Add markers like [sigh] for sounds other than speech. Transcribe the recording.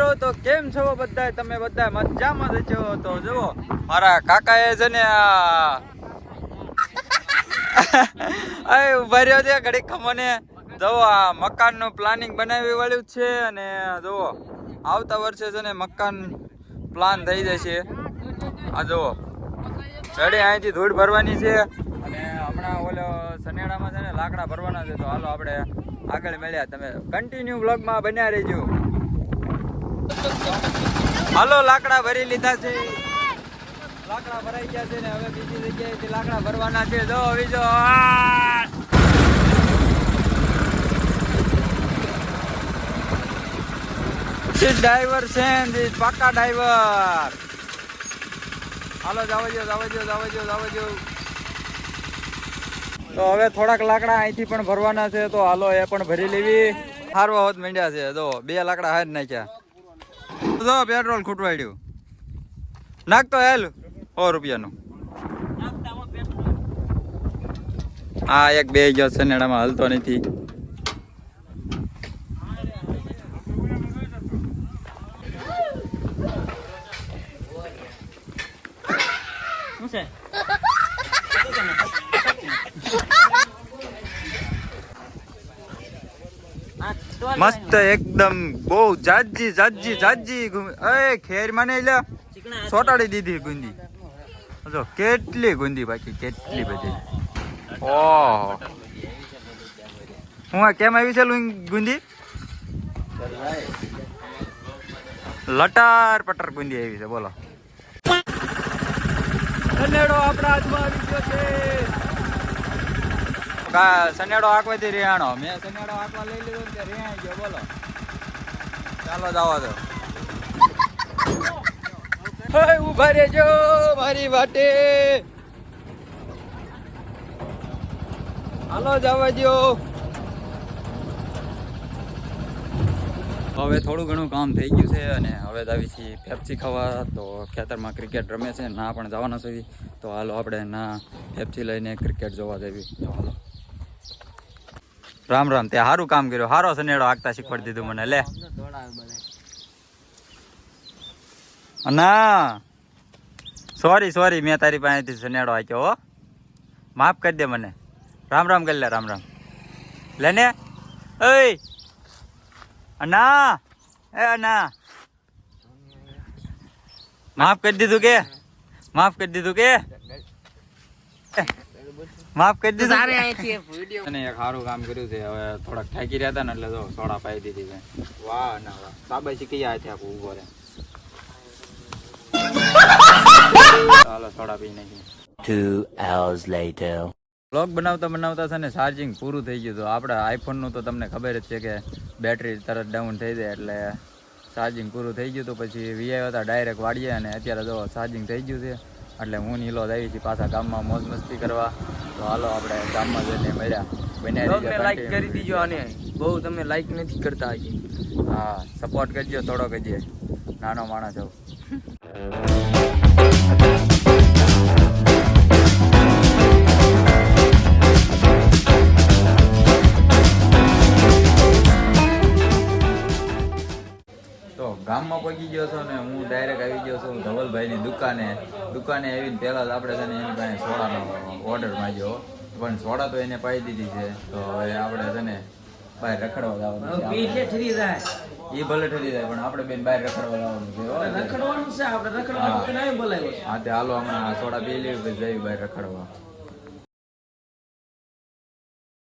મિત્રો, તો કેમ છો બધા તમે બધા મજામાં છો? તો જુઓ, મારા કાકાએ છે ને આ [laughs] ઊભા રહ્યો છે ઘડીક ખમોને. જુઓ, આ મકાનનું પ્લાનિંગ બનાવી વાળ્યું છે અને જુઓ, આવતા વર્ષે છે ને મકાન પ્લાન થઈ જશે. આ જુઓ, ચડે અહીંથી ધૂળ ભરવાની છે. અને હમણાં ઓલો સનેડામાં છે ને લાકડા ભરવાના છે. તો હાલો આપણે આગળ મળ્યા. તમે કન્ટિન્યુ બ્લોગમાં બન્યા રહેજો. હાલો, લાકડા ભરી લીધા છે. લાકડા ભરાઈ ગયા છે ને હવે બીજી જગ્યાએથી લાકડા ભરવાના છે. જો આ! This છે પાકા ડ્રાઈવર હાલો જાવજો જાવજો જાવ જો જાવ જો જાવ જો તો હવે થોડાક લાકડા અહીંથી પણ ભરવાના છે. તો હાલો, એ પણ ભરી લેવી. હારવા હોત માંડ્યા છે. જો, બે લાકડા હાર નાખ્યા. જો પેટ્રોલ ખૂટવાડ્યું. નાખતો હેલ. સો રૂપિયાનું. હા એક બે ગયો સનેડામાં હલતો નથી. શું છે [laughs] આ stall મસ્ત એકદમ બહુ જાજી જાજી જાજી એ ખેર મને લે ચીકણા સોટાડી દીધી ગુંદી. જો કેટલી ગુંદી બાકી, કેટલી બધી. ઓહો. હું આ કેમ આવી છે લું ગુંદી? લટાર પટર ગુંદી આવી છે, બોલો. આપણા હાથમાં આવી ગયો છે. કા સનેડો આંકવાથી રિયાણો મેં સનેડો આંકવા લઈ લીધો ને તે ગયો, બોલો. ચાલો જાવા હે, ઊભા રહેજો, મારી વાટે. હાલો, જવા દો હવે થોડું ઘણું કામ થઈ ગયું છે અને હવે આવી છીએ પેપ્સી ખાવા. તો ખેતરમાં ક્રિકેટ રમે છે, ના પણ જવાના છે. તો હાલો, આપણે ના ફેપસી લઈને ક્રિકેટ જોવા જવી તો હાલો. રામ રામ તે સારું કામ કર્યું. સારો સનેડો આગતા શીખવાડી દીધું મને, લે. ના સોરી સોરી મેં તારી પાસેથી સનેડો આક્યો હો. માફ કરી દે મને. રામ રામ કરી લે, રામ રામ. લે ને. ઓય અના, એ અના. માફ કરી દીધું કે? માફ કરી દીધું કે? માફ કરી દીધું. સારે વિડિયો અને એક સારું કામ કર્યું છે. હવે થોડાક થાકી રહ્યા હતા ને એટલે જો સોડા પાઈ દીધી છે. વાહ ના વાહ. બાબા શીખી જાય છે આખું ઊભો રહે? ચાલો સોડા પી નાખી 2 hours later. બ્લોગ બનાવતા બનાવતા છે ને ચાર્જિંગ પૂરું થઈ ગયું હતું આપણે આઈફોનનું તો તમને ખબર જ છે કે બેટરી તરત ડાઉન થઈ જાય એટલે ચાર્જિંગ પૂરું થઈ ગયું હતું પછી વીઆઈ હતા ડાયરેક્ટ વાળીએ અને અત્યારે જો ચાર્જિંગ થઈ ગયું છે. એટલે હું નીલો આવી છીએ પાછા ગામમાં મોજ મસ્તી કરવા. તો હાલો આપણે ગામમાં જઈને મળ્યા. બને લાઈક કરી દીજો અને બહુ તમે લાઈક નથી કરતા હજી હા સપોર્ટ કરજો થોડો કરજે. નાનો માણસ છું પહોંચી ગયો છો ને હું ડાયરેક્ટ આવી ગયો છું ધવલભાઈની દુકાને. દુકાને આવીને પહેલાં જ આપણે છે ને એની પાસે સોડાનો ઓર્ડર માંગ્યો. પણ સોડા તો એને પાઈ દીધી છે. તો હવે આપણે છે ને બહાર રખડવા જવાનું એ ભલે ઠરી જાય પણ આપણે બેન બહાર રખડવા જવાનું છે રખડવાનું છે આપણે રખડવાનું બોલાવ્યો હા તે હાલો હમણાં સોડા પી લેવી જઈ બહાર રખડવા.